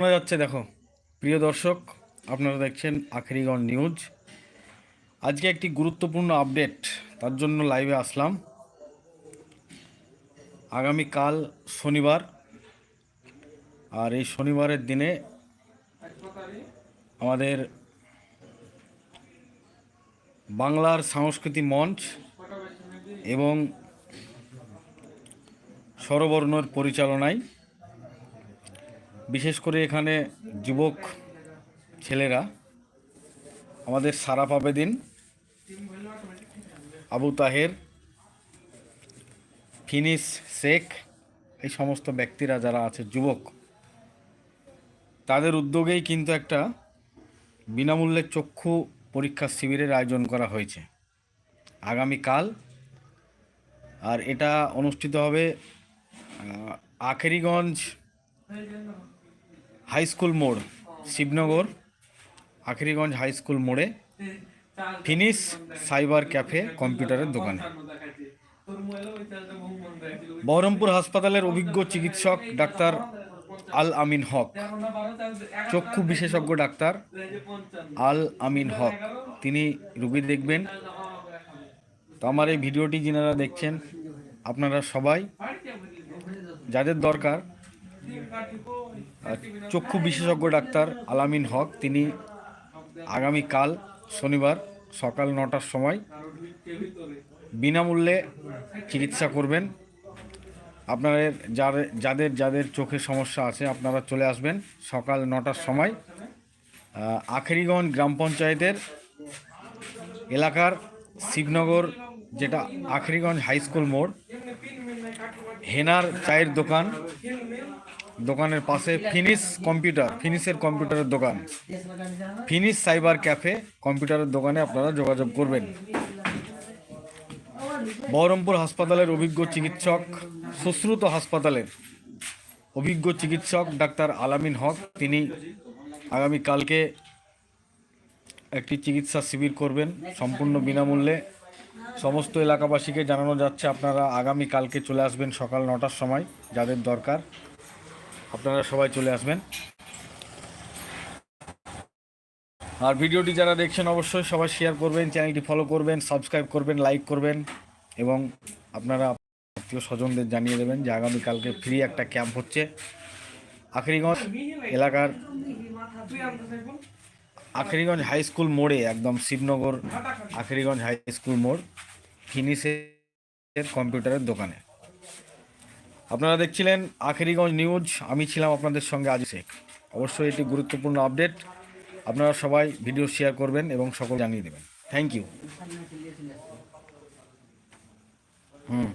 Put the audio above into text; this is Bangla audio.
শোনা যাচ্ছে, দেখো। প্রিয় দর্শক, আপনারা দেখছেন আখেরিগঞ্জ নিউজ। আজকে একটি গুরুত্বপূর্ণ আপডেট, তার জন্য লাইভে আসলাম। আগামীকাল শনিবার, আর এই শনিবারের দিনে আমাদের বাংলার সাংস্কৃতিক মঞ্চ এবং স্বরবর্ণর পরিচালনায় বিশেষ করে এখানে যুবক ছেলেরা, আমাদের সারাফ আবেদিন আবু তাহের, ফিনিস শেখ, এই সমস্ত ব্যক্তিরা যারা আছে, যুবক, তাদের উদ্যোগেই কিন্তু একটা বিনামূল্যে চক্ষু পরীক্ষা শিবিরের আয়োজন করা হয়েছে। আগামীকাল, আর এটা অনুষ্ঠিত হবে আখেরিগঞ্জ হাই স্কুল মোড়, শিবনগর, আখেরিগঞ্জ হাই স্কুল মোড়ে ফিনিশ সাইবার ক্যাফে কম্পিউটারের দোকানে। বহরমপুর হাসপাতালের অভিজ্ঞ চিকিৎসক ডাক্তার আল আমিন হক, চক্ষু বিশেষজ্ঞ ডাক্তার আল আমিন হক। তিনি রুগী দেখবেন। তো আমার এই ভিডিওটি যিনারা দেখছেন, আপনারা সবাই, যাদের দরকার চক্ষু বিশেষজ্ঞ ডাক্তার আলামিন হক, তিনি আগামীকাল শনিবার সকাল নটার সময় বিনামূল্যে চিকিৎসা করবেন। আপনাদের যাদের যাদের যাদের চোখের সমস্যা আছে, আপনারা চলে আসবেন সকাল নটার সময়। আখেরিগঞ্জ গ্রাম পঞ্চায়েতের এলাকার শিবনগর, যেটা আখেরিগঞ্জ হাই স্কুল মোড়, হেনার চায়ের দোকান দোকানের পাশে ফিনিশ কম্পিউটার, ফিনিশের কম্পিউটারের দোকান। ফিনিশ সাইবার ক্যাফে কম্পিউটারের দোকানে আপনারা যোগাযোগ করবেন। বহরমপুর হাসপাতালের অভিজ্ঞ চিকিৎসক, সুশ্রুত হাসপাতালের অভিজ্ঞ চিকিৎসক ডাক্তার আলামিন হক, তিনি আগামীকালকে একটি চিকিৎসা শিবির করবেন সম্পূর্ণ বিনামূল্যে। সমস্ত এলাকাবাসীকে জানানো যাচ্ছে, আপনারা আগামী কালকে চলে আসবেন সকাল নটার সময়, যাদের দরকার। আপনারা সবাই চলে আসবেন। আর ভিডিওটি যারা দেখছেন অবশ্যই সবাই শেয়ার করবেন চ্যানেলটি ফলো করবেন সাবস্ক্রাইব করবেন লাইক করবেন এবং আপনারা আত্মীয় স্বজনদের জানিয়ে দেবেন যে আগামীকালকে ফ্রি একটা ক্যাম্প হচ্ছে। আখরিগঞ্জ এলাকার আখেরিগঞ্জ হাই স্কুল মোড়ে, একদম শিবনগর আখেরিগঞ্জ হাই স্কুল মোড় ফিনিশের কম্পিউটারের দোকানে। আপনারা দেখছিলেন আখেরিগঞ্জ নিউজ। আমি ছিলাম আপনাদের সঙ্গে আজ শেখ। অবশ্যই এটি গুরুত্বপূর্ণ আপডেট। আপনারা সবাই ভিডিও শেয়ার করবেন এবং সকল জানিয়ে দেবেন। Thank you hmm.